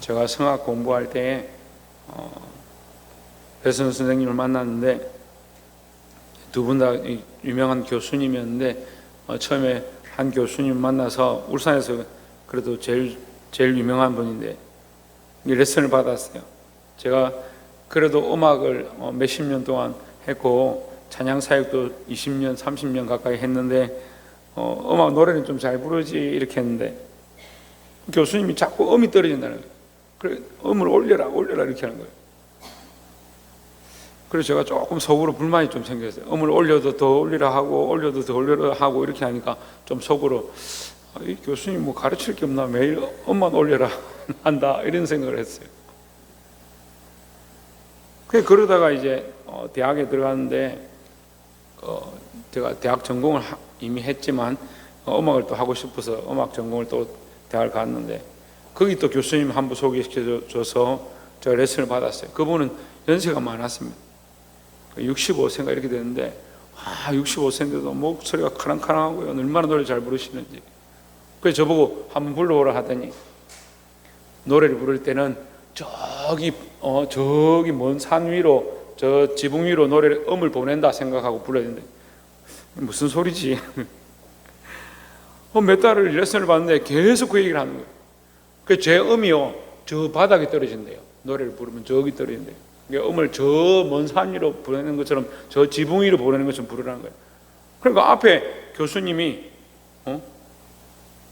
제가 성악 공부할 때 어, 배선 선생님을 만났는데 두 분 다 유명한 교수님이었는데 어, 처음에 한 교수님 만나서 울산에서 그래도 제일 제일 유명한 분인데 이 레슨을 받았어요. 제가 그래도 음악을 어, 몇십 년 동안 했고 찬양 사역도 20년, 30년 가까이 했는데 어, 음악 노래는 좀 잘 부르지 이렇게 했는데 교수님이 자꾸 음이 떨어진다는 거예요. 그래 음을 올려라, 올려라 이렇게 하는 거예요. 그래서 제가 조금 속으로 불만이 좀 생겼어요. 음을 올려도 더 올리라 하고 올려도 더 올리라 하고 이렇게 하니까 좀 속으로 아, 이 교수님 뭐 가르칠 게 없나 매일 음만 올려라 한다 이런 생각을 했어요. 그 그러다가 이제 어, 대학에 들어갔는데 어, 제가 대학 전공을 하- 이미 했지만 어, 음악을 또 하고 싶어서 음악 전공을 또 대학을 갔는데 거기 또 교수님 한 분 소개시켜줘서 제가 레슨을 받았어요. 그분은 연세가 많았습니다. 65세인가 이렇게 되는데 아 65세인데도 목소리가 카랑카랑하고요. 얼마나 노래 잘 부르시는지. 그래서 저보고 한번 불러보라 하더니 노래를 부를 때는 저기 어 저기 먼 산 위로 저 지붕 위로 노래를 음을 보낸다 생각하고 불러야 되는데 무슨 소리지? 어, 몇 달을 레슨을 받는데 계속 그 얘기를 하는 거예요. 그제 음이요 저 바닥에 떨어진대요. 노래를 부르면 저기 떨어진대요. 그러니까 음을 저 먼 산 위로 보내는 것처럼 저 지붕 위로 보내는 것처럼 부르라는 거예요. 그러니까 앞에 교수님이 어?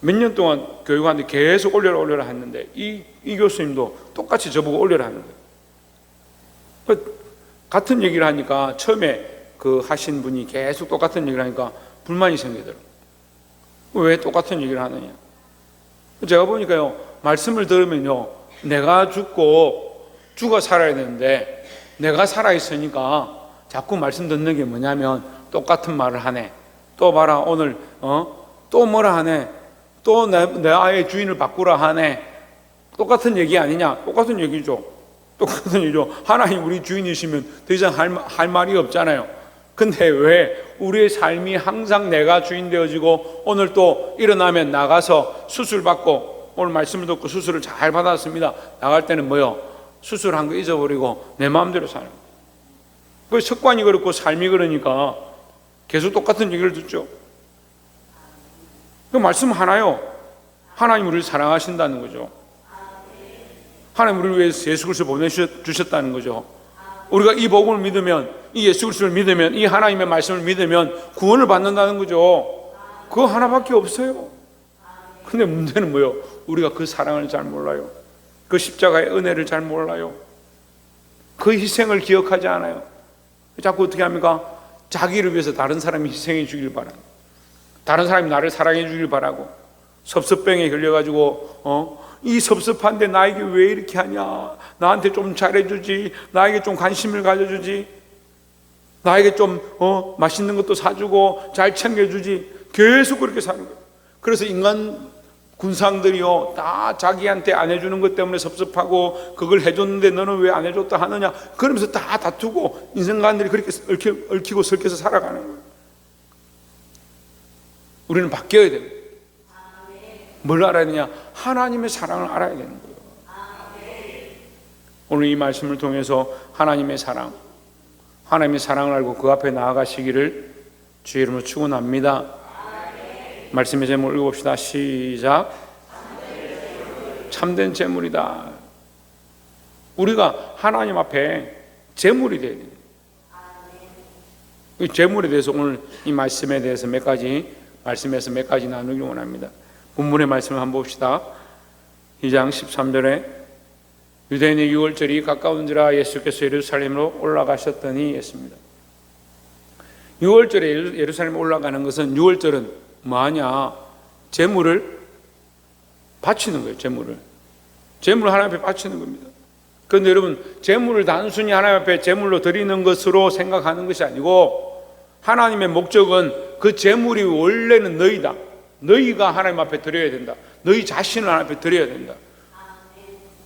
몇 년 동안 교육하는데 계속 올려라 올려라 했는데 이, 이 교수님도 똑같이 저보고 올려라 하는 거예요. 그 같은 얘기를 하니까 처음에 그 하신 분이 계속 똑같은 얘기를 하니까 불만이 생기더라고요. 왜 똑같은 얘기를 하느냐? 제가 보니까요, 말씀을 들으면요, 내가 죽고 죽어 살아야 되는데 내가 살아있으니까 자꾸 말씀 듣는 게 뭐냐면 똑같은 말을 하네. 또 봐라, 오늘, 어? 또 뭐라 하네. 또 내, 내 아이의 주인을 바꾸라 하네. 똑같은 얘기 아니냐? 똑같은 얘기죠. 똑같은 얘기죠. 하나님 우리 주인이시면 더 이상 할, 말- 할 말이 없잖아요. 근데 왜 우리의 삶이 항상 내가 주인 되어지고 오늘 또 일어나면 나가서 수술 받고 오늘 말씀을 듣고 수술을 잘 받았습니다. 나갈 때는 뭐요? 수술한 거 잊어버리고 내 마음대로 사는 거예요. 그 습관이 그렇고 삶이 그러니까 계속 똑같은 얘기를 듣죠. 그 말씀 하나요. 하나님 우리를 사랑하신다는 거죠. 하나님 우리를 위해서 예수 그리스도 보내주셨다는 거죠. 우리가 이 복음을 믿으면 이 예수 그리스도를 믿으면 이 하나님의 말씀을 믿으면 구원을 받는다는 거죠. 그거 하나밖에 없어요. 근데 문제는 뭐요? 우리가 그 사랑을 잘 몰라요. 그 십자가의 은혜를 잘 몰라요. 그 희생을 기억하지 않아요. 자꾸 어떻게 합니까? 자기를 위해서 다른 사람이 희생해 주길 바라고 다른 사람이 나를 사랑해 주길 바라고 섭섭병에 걸려가지고 어? 이 섭섭한데 나에게 왜 이렇게 하냐? 나한테 좀 잘해주지. 나에게 좀 관심을 가져주지. 나에게 좀 어, 맛있는 것도 사주고 잘 챙겨주지. 계속 그렇게 사는 거예요. 그래서 인간 군상들이요 다 자기한테 안 해주는 것 때문에 섭섭하고 그걸 해줬는데 너는 왜 안 해줬다 하느냐 그러면서 다 다투고 인생관들이 그렇게 얽히, 얽히고 설켜서 살아가는 거예요. 우리는 바뀌어야 돼요. 뭘 알아야 되냐? 하나님의 사랑을 알아야 되는 거예요. 오늘 이 말씀을 통해서 하나님의 사랑, 하나님의 사랑을 알고 그 앞에 나아가시기를 주의 이름으로 축원합니다. 말씀의 제목 읽어봅시다. 시작. 참된 재물이다. 우리가 하나님 앞에 재물이 돼야 돼요. 이 재물에 대해서 오늘 이 말씀에 대해서 몇 가지 말씀에서 몇 가지 나누기 원합니다. 본문의 말씀을 한번 봅시다. 2장 13절에 유대인의 6월절이 가까운지라 예수께서 예루살렘으로 올라가셨더니 했습니다. 6월절에 예루살렘 올라가는 것은 6월절은 뭐하냐? 재물을 바치는 거예요. 재물을. 재물을 하나님 앞에 바치는 겁니다. 그런데 여러분 재물을 단순히 하나님 앞에 재물로 드리는 것으로 생각하는 것이 아니고 하나님의 목적은 그 재물이 원래는 너희다. 너희가 하나님 앞에 드려야 된다. 너희 자신을 하나님 앞에 드려야 된다.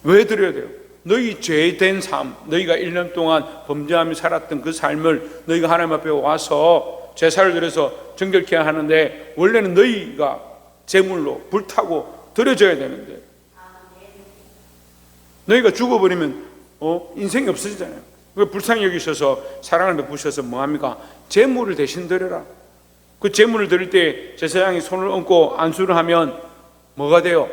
왜 드려야 돼요? 너희 죄된 삶, 너희가 1년 동안 범죄하며 살았던 그 삶을 너희가 하나님 앞에 와서 제사를 드려서 정결케 하는데 원래는 너희가 제물로 불타고 드려져야 되는데 너희가 죽어버리면 어? 인생이 없어지잖아요. 그 불쌍히 여기셔서 사랑을 베푸셔서 뭐합니까? 재물을 대신 드려라. 그 재물을 드릴 때 제사장이 손을 얹고 안수를 하면 뭐가 돼요?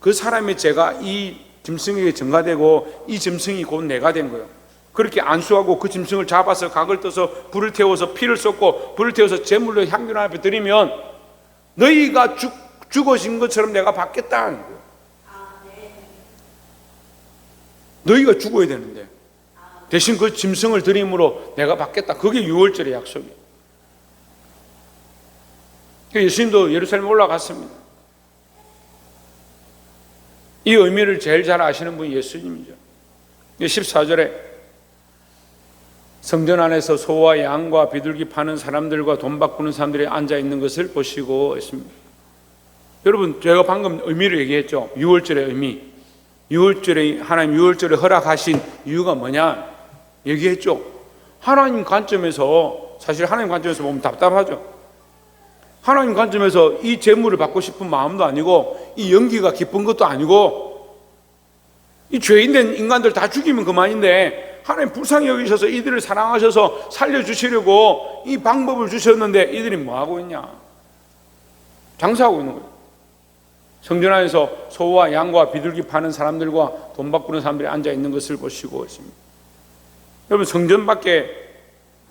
그 사람의 죄가 이 짐승에게 전가되고 이 짐승이 곧 내가 된 거예요. 그렇게 안수하고 그 짐승을 잡아서 각을 떠서 불을 태워서 피를 쏟고 불을 태워서 제물로 향균 앞에 드리면 너희가 죽, 죽어진 것처럼 내가 거예요. 너희가 죽어야 되는데 대신 그 짐승을 드림으로 내가 받겠다. 그게 6월절의 약속이에요. 그러니까 예수님도 예루살렘 올라갔습니다. 이 의미를 제일 잘 아시는 분이 예수님이죠. 14절에 성전 안에서 소와 양과 비둘기 파는 사람들과 돈 바꾸는 사람들이 앉아 있는 것을 보시고 있습니다. 여러분, 제가 방금 의미를 얘기했죠. 6월절의 의미. 6월절에 하나님 6월절에 허락하신 이유가 뭐냐? 얘기했죠. 하나님 관점에서 사실 하나님 관점에서 보면 답답하죠. 하나님 관점에서 이 재물을 받고 싶은 마음도 아니고 이 연기가 기쁜 것도 아니고 이 죄인된 인간들 다 죽이면 그만인데 하나님 불쌍히 여기셔서 이들을 사랑하셔서 살려주시려고 이 방법을 주셨는데 이들이 뭐하고 있냐? 장사하고 있는 거예요. 성전 안에서 소와 양과 비둘기 파는 사람들과 돈 바꾸는 사람들이 앉아 있는 것을 보시고 있습니다. 여러분 성전 밖에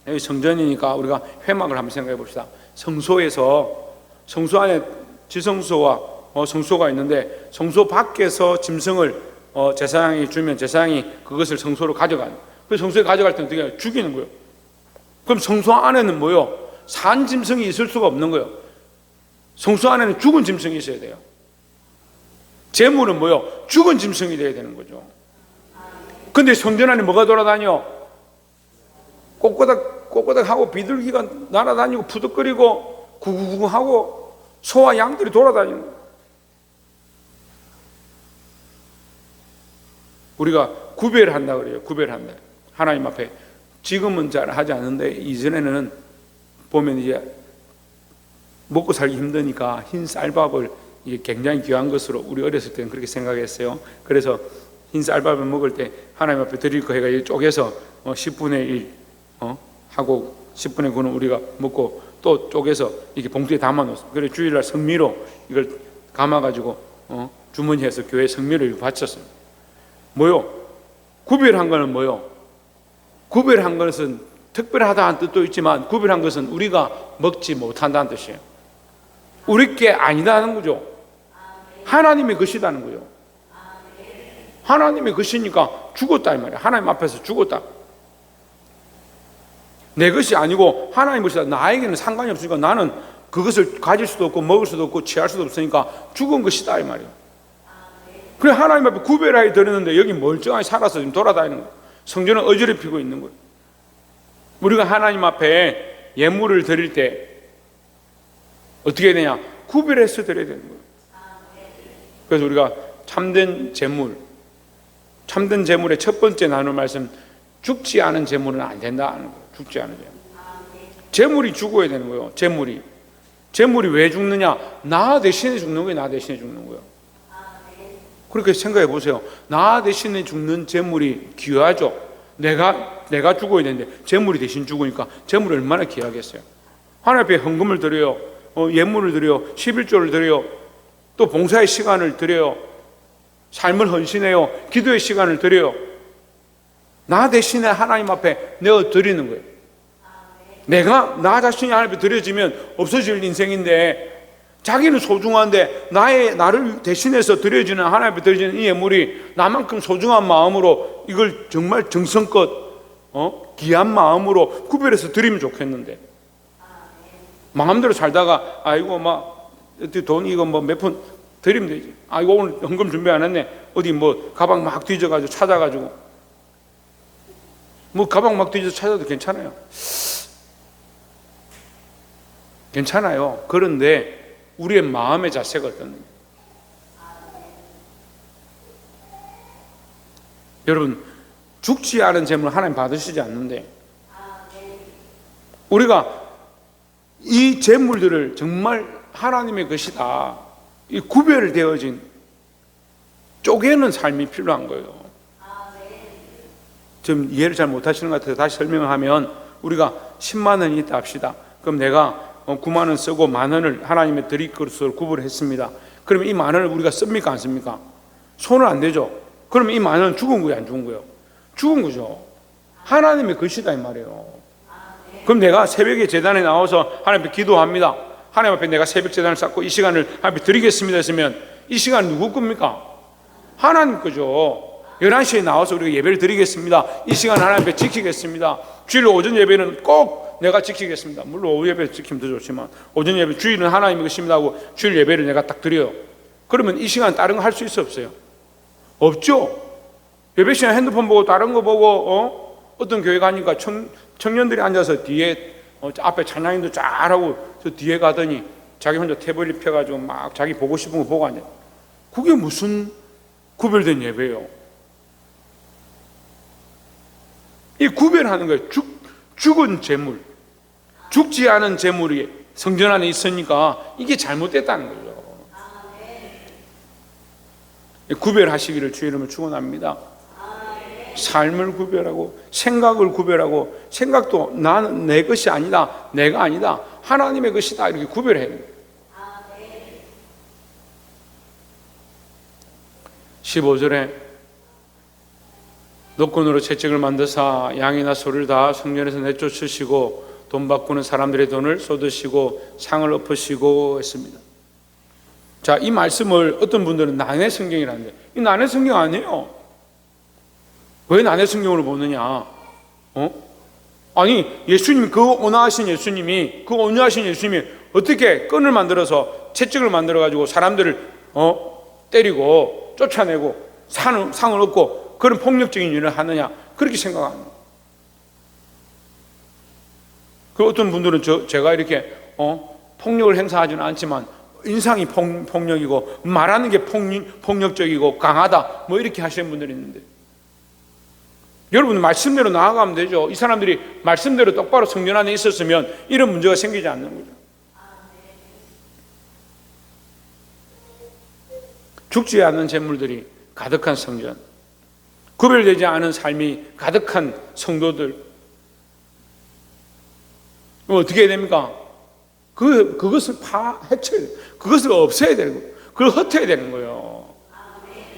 여기 성전이니까 우리가 회막을 한번 생각해 봅시다 성소에서 성소 안에 지성소와 어, 성소가 있는데 성소 밖에서 짐승을 어, 제사장이 주면 제사장이 그것을 성소로 가져가는. 그 성소에 가져갈 때는 어떻게? 죽이는 거예요. 그럼 성소 안에는 뭐요? 산 짐승이 있을 수가 없는 거예요. 성소 안에는 죽은 짐승이 있어야 돼요. 재물은 뭐요? 죽은 짐승이 돼야 되는 거죠. 근데 성전 안에 뭐가 돌아다녀? 꼬꼬닥 꼬꼬닥 하고 비둘기가 날아다니고 푸득거리고 구구구 하고 소와 양들이 돌아다니는 거예요. 우리가 구별한다 그래요. 구별한다. 하나님 앞에 지금은 잘 하지 않는데 이전에는 보면 이제 먹고 살기 힘드니까 흰 쌀밥을 굉장히 귀한 것으로 우리 어렸을 때는 그렇게 생각했어요. 그래서 흰 쌀밥을 먹을 때 하나님 앞에 드릴 거 해가 쪼개서 어, 10분의 1 어? 하고 10분의 9는 우리가 먹고 또 쪼개서 이렇게 봉투에 담아 놓습니다. 그래 주일날 성미로 이걸 감아 가지고 어? 주머니에서 교회 이렇게 바쳤어요. 뭐요? 구별한 거는 뭐요? 구별한 것은 특별하다는 뜻도 있지만 구별한 것은 우리가 먹지 못한다는 뜻이에요. 우리 게 아니다는 거죠. 하나님의 것이다는 거예요. 하나님의 것이니까 죽었다 이 말이야. 하나님 앞에서 죽었다. 내 것이 아니고 하나님 것이다. 나에게는 상관이 없으니까 나는 그것을 가질 수도 없고 먹을 수도 없고 취할 수도 없으니까 죽은 것이다 이 말이에요. 그래 하나님 앞에 구별하게 드렸는데 여기 멀쩡하게 살아서 지금 돌아다니는 거예요. 성전은 어지럽히고 있는 거예요. 우리가 하나님 앞에 예물을 드릴 때 어떻게 되냐? 구별해서 드려야 되는 거예요. 그래서 우리가 참된 재물, 참된 재물의 첫 번째 나눌 말씀, 죽지 않은 재물은 안 된다는 거예요. 죽지 재물. 재물이 죽어야 되는 거예요. 재물이. 재물이 왜 죽느냐? 나 대신에 죽는 거예요. 나 대신에 죽는 거예요. 그렇게 생각해 보세요. 나 대신에 죽는 재물이 귀하죠. 내가 내가 죽어야 되는데 재물이 대신 죽으니까 재물이 얼마나 귀하겠어요. 하나님 앞에 헌금을 드려요. 어, 예물을 드려요. 11조를 드려요. 또 봉사의 시간을 드려요. 삶을 헌신해요. 기도의 시간을 드려요. 나 대신에 하나님 앞에 내어 드리는 거예요. 내가 나 자신이 하나님 앞에 드려지면 없어질 인생인데 자기는 소중한데 나의 나를 대신해서 드려지는 하나님 앞에 드려지는 이 예물이 나만큼 소중한 마음으로 이걸 정말 정성껏 어? 귀한 마음으로 구별해서 드리면 좋겠는데 마음대로 살다가 아이고 막 어떻게 돈 이거 뭐 몇 푼 드리면 되지. 아 이거 오늘 현금 준비 안 했네. 어디 뭐 가방 막 뒤져가지고 찾아가지고 뭐 가방 막 뒤져 찾아도 괜찮아요. 괜찮아요. 그런데 우리의 마음의 자세가 어떻느냐. 여러분 죽지 않은 재물 하나님 받으시지 않는데 우리가 이 재물들을 정말 하나님의 것이다. 이 구별되어진 쪼개는 삶이 필요한 거예요. 지금 이해를 잘 못하시는 것 같아서 다시 설명을 하면 우리가 10만 원이 있다 합시다. 그럼 내가 9만 원 쓰고 만 원을 하나님의 드릴 것으로 구분했습니다. 그러면 이 만 원을 우리가 씁니까 안 씁니까? 손을 안 대죠. 그러면 이 만 원은 죽은 거예요, 안 죽은 거예요? 죽은 거죠. 하나님의 것이다 이 말이에요. 그럼 내가 새벽에 재단에 나와서 하나님 앞에 기도합니다. 하나님 앞에 내가 새벽 재단을 쌓고 이 시간을 하나님 앞에 드리겠습니다 했으면 이 시간 누구 겁니까? 하나님 거죠. 11시에 나와서 우리가 예배를 드리겠습니다. 이 시간 하나님 앞에 지키겠습니다. 주일 오전 예배는 꼭 내가 지키겠습니다. 물론 오후 예배 지키면 더 좋지만 오전 예배 주일은 하나님의 것입니다 하고 주일 예배를 내가 딱 드려요. 그러면 이 시간 다른 거 할 수 있어 없어요? 없죠. 예배 시간 핸드폰 보고 다른 거 보고 어? 어떤 교회 가니까 청, 청년들이 앉아서 뒤에 어, 저 앞에 찬양인도 잘하고 저 뒤에 가더니 자기 혼자 태블릿 펴가지고 막 자기 보고 싶은 거 보고 앉아. 그게 무슨 구별된 예배예요? 이 구별하는 거예요. 죽, 죽은 재물, 죽지 않은 재물이 성전 안에 있으니까 이게 잘못됐다는 거죠. 구별하시기를 주 이름을 축원합니다. 삶을 구별하고 생각을 구별하고 생각도 나는 내 것이 아니다. 내가 아니다. 하나님의 것이다. 이렇게 됩니다. 15절에 노건으로 채찍을 만드사 양이나 소를 다 성전에서 내쫓으시고 돈 바꾸는 사람들의 돈을 쏟으시고 상을 엎으시고 했습니다. 자, 이 말씀을 어떤 분들은 난해 성경이라는데 이 난해 성경 아니에요. 왜 난해 성경으로 보느냐? 어? 아니 예수님 그 온화하신 예수님이 그 온유하신 예수님이 어떻게 끈을 만들어서 채찍을 만들어 가지고 사람들을 어 때리고 쫓아내고 상을, 상을 얻고 그런 폭력적인 일을 하느냐 그렇게 생각합니다. 그 어떤 분들은 저, 제가 이렇게 어 폭력을 행사하지는 않지만 인상이 폭, 폭력이고 말하는 게 폭력, 폭력적이고 강하다 뭐 이렇게 하시는 분들이 있는데 여러분 말씀대로 나아가면 되죠. 이 사람들이 말씀대로 똑바로 성전 안에 있었으면 이런 문제가 생기지 않는 거죠. 죽지 않는 재물들이 가득한 성전, 구별되지 않은 삶이 가득한 성도들. 어떻게 됩니까? 그, 그것을 파, 돼. 그것을 없애야 거예요. 그걸 흩어야 되는 거예요.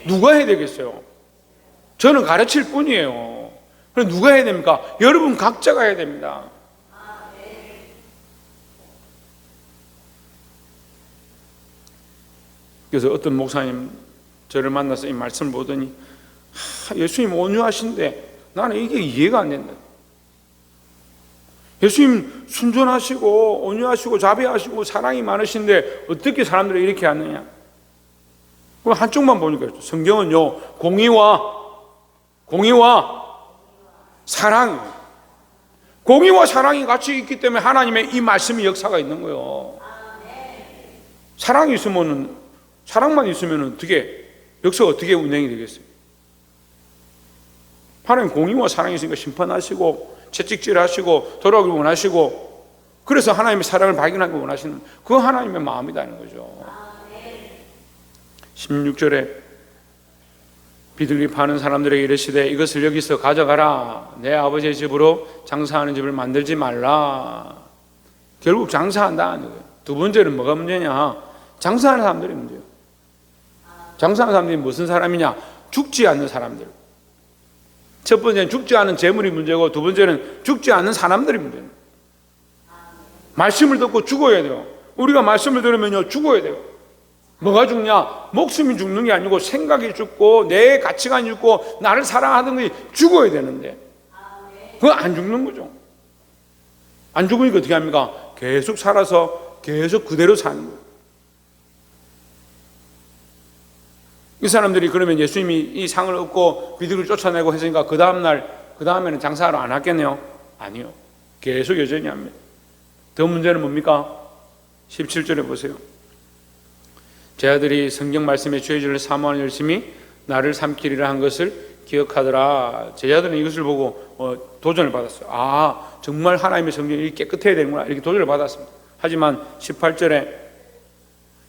누가 해야 되겠어요? 저는 가르칠 뿐이에요. 그럼 누가 해야 됩니까? 여러분 각자가 해야 됩니다. 그래서 어떤 목사님 저를 만나서 이 말씀을 보더니 하, 예수님 온유하신데 나는 이게 이해가 안 된다. 예수님 순전하시고 온유하시고 자비하시고 사랑이 많으신데 어떻게 사람들이 이렇게 하느냐? 그럼 한쪽만 보니까 성경은요 공의와 공의와 사랑 공의와 사랑이 같이 있기 때문에 하나님의 이 말씀의 역사가 있는 거예요. 사랑이 있으면은 사랑만 있으면 어떻게 역사가 어떻게 운행이 되겠어요? 하나님 공의와 사랑이 있으니까 심판하시고 채찍질하시고 돌아오길 원하시고 그래서 하나님의 사랑을 발견하기 원하시는 그 하나님의 마음이라는 거죠. 16절에 비둘기 파는 사람들에게 이르시되 이것을 여기서 가져가라. 내 아버지의 집으로 장사하는 집을 만들지 말라. 결국 장사한다는 거예요 두 번째는 뭐가 문제냐? 장사하는 사람들이 문제예요. 장사하는 사람들이 무슨 사람이냐? 죽지 않는 사람들 첫 번째는 죽지 않은 재물이 문제고 두 번째는 죽지 않는 사람들이 문제예요 말씀을 듣고 죽어야 돼요 우리가 말씀을 들으면요 죽어야 돼요 뭐가 죽냐? 목숨이 죽는 게 아니고 생각이 죽고 내 가치관이 죽고 나를 사랑하는 것이 죽어야 되는데 그거 안 죽는 거죠. 안 죽으니까 어떻게 합니까? 계속 살아서 계속 그대로 사는 거예요. 이 사람들이 그러면 예수님이 이 상을 얻고 비둘을 쫓아내고 했으니까 그 다음날 그 다음에는 장사하러 안 하겠네요? 아니요. 계속 여전히 합니다. 더 문제는 뭡니까? 17절에 보세요. 제 아들이 성경 말씀의 죄질을 사모하는 열심히 나를 삼키리라 한 것을 기억하더라. 제자들은 이것을 보고 어, 도전을 받았어요. 아, 정말 하나님의 성경이 깨끗해야 되는구나. 이렇게 도전을 받았습니다. 하지만 18절에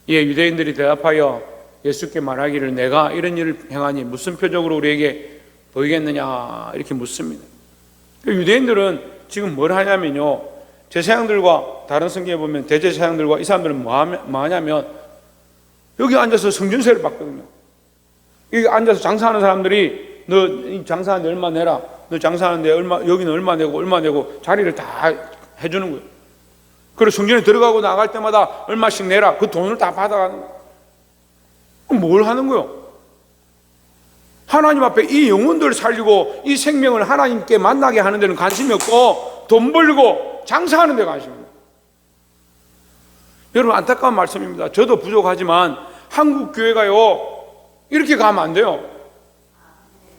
예, 유대인들이 대답하여 예수께 말하기를 내가 이런 일을 행하니 무슨 표적으로 우리에게 보이겠느냐 이렇게 묻습니다. 유대인들은 지금 뭘 하냐면요. 제사장들과 다른 성경에 보면 대제사장들과 이 사람들은 뭐뭐 하냐면 여기 앉아서 성전세를 받거든요. 여기 앉아서 장사하는 사람들이 너이 장사하는데 얼마 내라. 너 장사하는데 얼마 여기는 얼마 내고 얼마 내고 자리를 다 해주는 거예요. 그리고 성전에 들어가고 나갈 때마다 얼마씩 내라. 그 돈을 다 받아가는 거예요. 뭘 하는 거예요? 하나님 앞에 이 영혼들을 살리고 이 생명을 하나님께 만나게 하는 데는 관심이 없고 돈 벌고 장사하는 데 관심입니다. 여러분 안타까운 말씀입니다. 저도 부족하지만 한국 교회가요 이렇게 가면 안 돼요.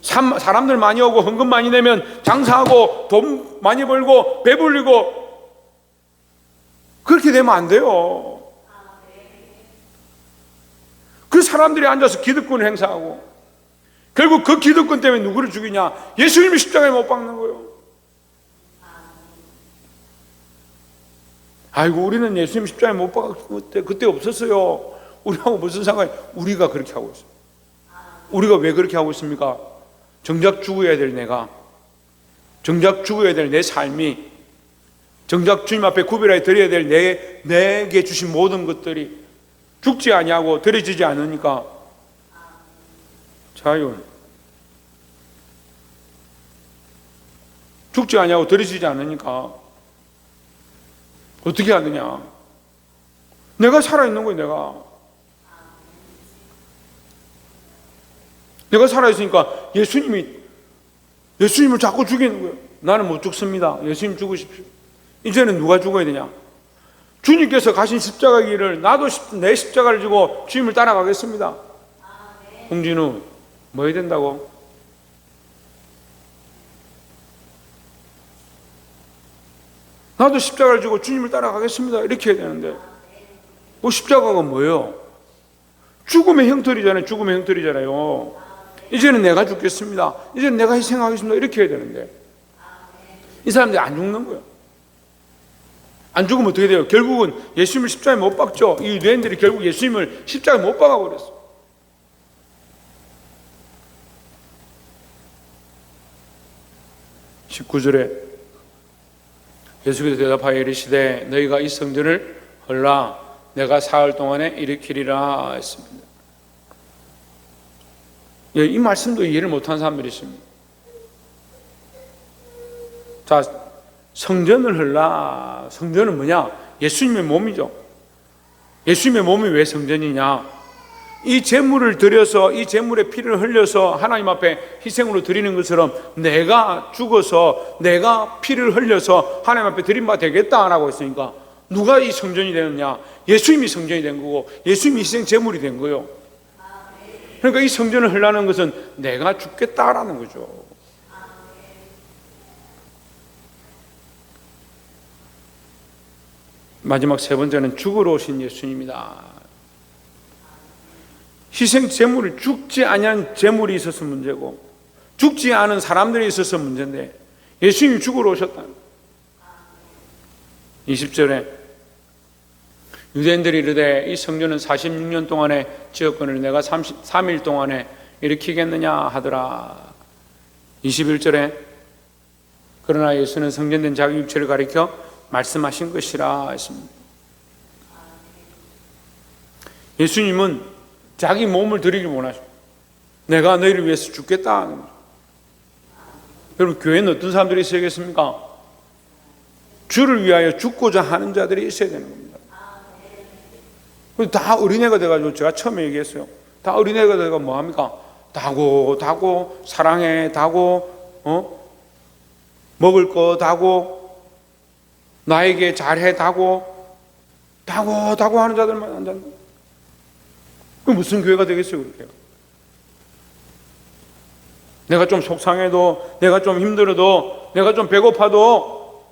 사- 사람들 많이 오고 헌금 많이 내면 장사하고 돈 많이 벌고 배불리고 그렇게 되면 안 돼요. 그 사람들이 앉아서 기득권을 행사하고 결국 그 기득권 때문에 누구를 죽이냐? 예수님이 십자가에 못 박는 거예요. 아이고 우리는 예수님 십자가에 못 박을 때 그때 없었어요. 우리하고 무슨 상관이? 우리가 그렇게 하고 있어요. 우리가 왜 그렇게 하고 있습니까? 정작 죽어야 될 내가, 정작 죽어야 될 내 삶이, 정작 주님 앞에 구별하여 드려야 될 내, 내게 주신 모든 것들이 죽지 아니하고 드려지지 않으니까 자연 죽지 아니하고 드려지지 않으니까 어떻게 하느냐? 내가 살아있는 거예요, 내가. 내가 살아있으니까 예수님이, 예수님을 자꾸 죽이는 거예요. 나는 못 죽습니다. 예수님 죽으십시오. 이제는 누가 죽어야 되냐? 주님께서 가신 십자가 길을 나도 십- 내 십자가를 지고 주님을 따라가겠습니다. 홍진우, 뭐 해야 된다고? 나도 십자가를 지고 주님을 따라가겠습니다. 이렇게 해야 되는데. 뭐 십자가가 뭐예요? 죽음의 형틀이잖아요. 죽음의 형틀이잖아요. 이제는 내가 죽겠습니다. 이제는 내가 희생하겠습니다. 이렇게 해야 되는데. 이 사람들이 안 죽는 거예요. 안 죽으면 어떻게 돼요? 결국은 예수님을 십자가에 못 박죠. 이 유대인들이 결국 예수님을 십자가에 못 박아 버렸어. 십구 절에 예수께서 대답하여 이르시되 너희가 이 성전을 헐라 내가 사흘 동안에 일으키리라 했습니다. 예, 이 말씀도 이해를 못한 사람들이 있습니다. 자, 성전을 헐라. 성전은 뭐냐? 예수님의 몸이죠. 예수님의 몸이 왜 성전이냐? 이 제물을 드려서 이 제물의 피를 흘려서 하나님 앞에 희생으로 드리는 것처럼 내가 죽어서 내가 피를 흘려서 하나님 앞에 드린 바 되겠다라고 했으니까 누가 이 성전이 되느냐? 예수님이 성전이 된 거고 예수님이 희생 제물이 된 거요. 그러니까 이 성전을 흘라는 것은 내가 죽겠다라는 거죠. 마지막 세 번째는 죽으러 오신 예수님이다. 희생 제물을 죽지 아니한 제물이 있어서 문제고 죽지 않은 사람들이 있어서 문제인데 예수님이 죽으러 오셨다. 20절에 유대인들이 이르되 이 성전은 46년 동안에 지었거늘 내가 33일 동안에 일으키겠느냐 하더라. 21절에 그러나 예수는 성전된 자기 육체를 가리켜 말씀하신 것이라 했습니다. 예수님은 자기 몸을 드리길 원하죠. 내가 너희를 위해서 죽겠다. 여러분 교회는 어떤 사람들이 있어야겠습니까? 주를 위하여 죽고자 하는 자들이 있어야 되는 겁니다. 다 어린애가 돼가지고 제가 처음에 얘기했어요. 다 어린애가 돼가 뭐 합니까? 다고 다고 사랑해 다고 어 먹을 거 다고 나에게 잘해 다고 다고 다고 하는 자들만 앉았는. 그 무슨 교회가 되겠어요 그렇게? 내가 좀 속상해도 내가 좀 힘들어도 내가 좀 배고파도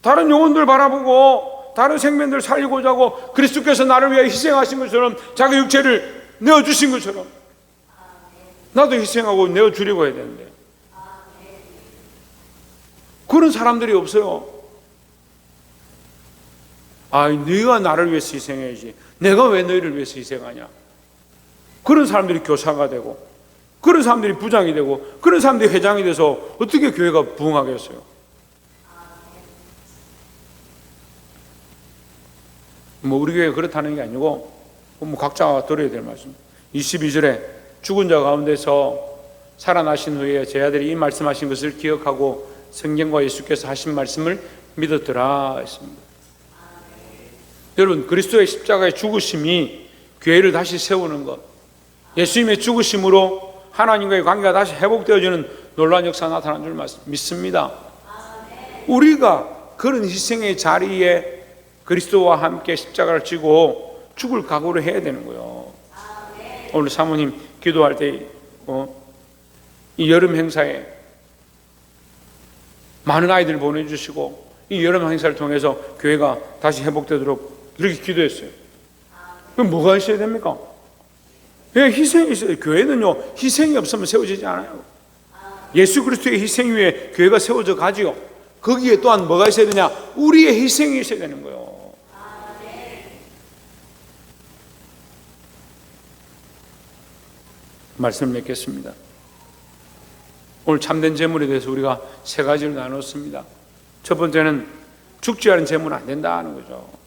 다른 영혼들 바라보고 다른 생명들 살리고자 하고 그리스도께서 나를 위해 희생하신 것처럼 자기 육체를 내어주신 것처럼 나도 희생하고 내어주려고 해야 되는데 그런 사람들이 없어요 아, 네가 나를 위해서 희생해야지 내가 왜 너희를 위해서 희생하냐 그런 사람들이 교사가 되고 그런 사람들이 부장이 되고 그런 사람들이 회장이 돼서 어떻게 교회가 부흥하겠어요? 뭐 우리 교회 그렇다는 게 아니고 뭐 각자가 들어야 될 말씀. 22절에 죽은 자 가운데서 살아나신 후에 제 아들이 이 말씀하신 것을 기억하고 성경과 예수께서 하신 말씀을 믿었더라 했습니다. 여러분 그리스도의 십자가의 죽으심이 교회를 다시 세우는 것, 예수님의 죽으심으로 하나님과의 관계가 다시 회복되어지는 놀라운 역사 가 나타난 줄 믿습니다. 우리가 그런 희생의 자리에 그리스도와 함께 십자가를 지고 죽을 각오를 해야 되는 거예요. 오늘 사모님 기도할 때, 어, 이 여름 행사에 많은 아이들 보내주시고 이 여름 행사를 통해서 교회가 다시 회복되도록 이렇게 기도했어요. 그럼 뭐가 있어야 됩니까? 왜 희생이 있어요? 교회는요 희생이 없으면 세워지지 않아요. 예수 그리스도의 희생 위에 교회가 세워져 가지요. 거기에 또한 뭐가 있어야 되냐? 우리의 희생이 있어야 되는 거예요. 말씀을 맺겠습니다. 오늘 참된 재물에 대해서 우리가 세 가지로 나눴습니다. 첫 번째는 죽지 않은 재물은 안 된다는 거죠.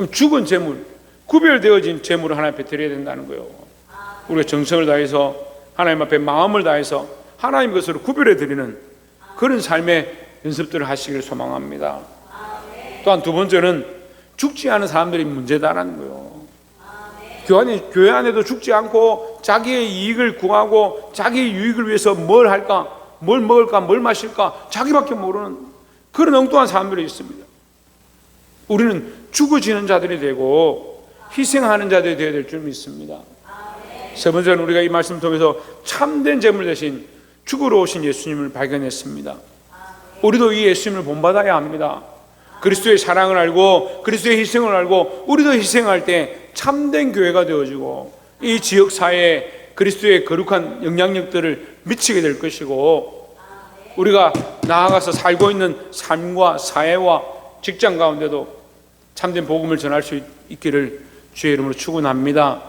그럼 죽은 재물, 구별되어진 재물을 하나님 앞에 드려야 된다는 거예요. 우리가 정성을 다해서 하나님 앞에 마음을 다해서 하나님 것으로 구별해 드리는 그런 삶의 연습들을 하시기를 소망합니다. 또한 두 번째는 죽지 않은 사람들이 문제다라는 거예요. 안에, 교회 안에도 죽지 않고 자기의 이익을 구하고 자기의 유익을 위해서 뭘 할까, 뭘 먹을까, 뭘 마실까, 자기밖에 모르는 그런 엉뚱한 사람들이 있습니다. 우리는 죽어지는 자들이 되고 희생하는 자들이 되어야 될 줄 믿습니다. 세 번째는 우리가 이 말씀 통해서 참된 재물 대신 죽으러 오신 예수님을 발견했습니다. 우리도 이 예수님을 본받아야 합니다. 그리스도의 사랑을 알고 그리스도의 희생을 알고 우리도 희생할 때 참된 교회가 되어지고 이 지역 사회에 그리스도의 거룩한 영향력들을 미치게 될 것이고 우리가 나아가서 살고 있는 삶과 사회와 직장 가운데도 참된 복음을 전할 수 있기를 주의 이름으로 축원합니다.